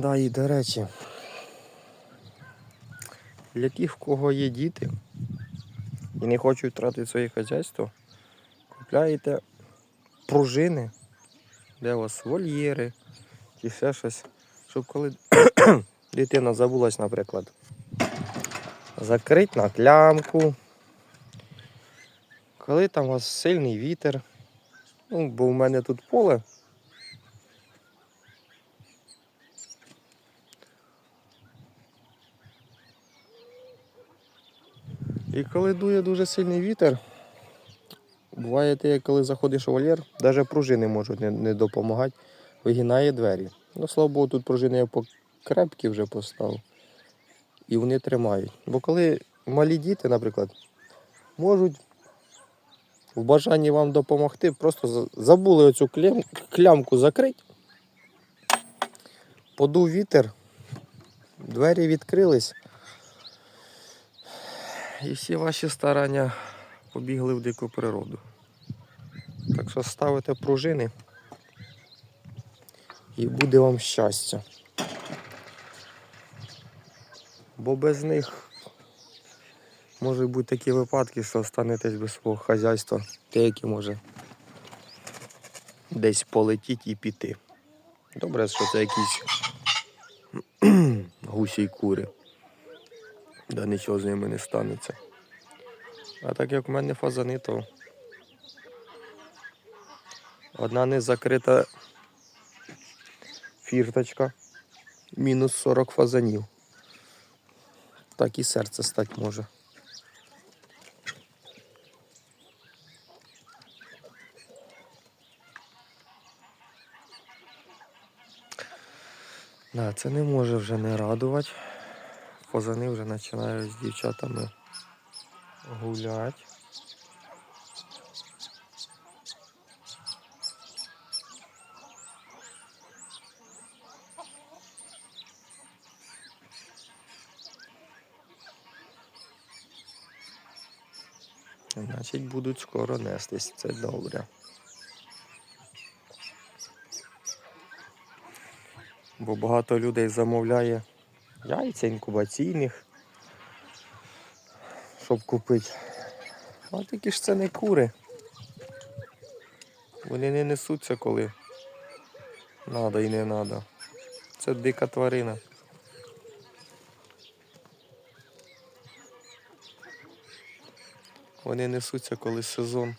Да, і до речі, для тих, в кого є діти і не хочуть втратити своє хазяйство, купляєте пружини, де у вас вольєри чи ще щось, щоб коли дитина забулась, наприклад, закрити на клямку. Коли там у вас сильний вітер, ну, бо в мене тут поле. І коли дує дуже сильний вітер, буває те, коли заходиш у вольєр, навіть пружини можуть не, не допомагати, вигинає двері. Ну, слава Богу, тут пружини я покрепкі вже поставив. І вони тримають. Бо коли малі діти, наприклад, можуть в бажанні вам допомогти, просто забули оцю клям, клямку закрити, подув вітер, двері відкрились. І всі ваші старання побігли в дику природу. Так що ставите пружини і буде вам щастя. Бо без них можуть бути такі випадки, що останетесь без свого хазяйства, те, яке може десь полетіти і піти. Добре, що це якісь гусі й кури. Да нічого з ними не станеться. А так як в мене фазани, то одна не закрита фірточка, мінус 40 фазанів. Так і серце стати може. Да, це не може вже не радувати. Фазани вже починають з дівчатами гулять. Значить, будуть скоро нестись, це добре. Бо багато людей замовляє яйця інкубаційних, щоб купити. А такі ж це не кури. Вони не несуться, коли надо і не надо. Це дика тварина. Вони несуться, коли сезон.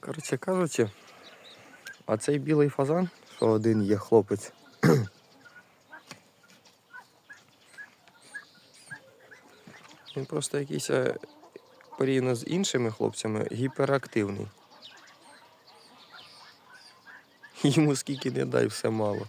Коротше кажучи, а цей білий фазан, що один є хлопець. Він просто якийсь е, порівняно з іншими хлопцями гіперактивний. Йому скільки не дай, все мало.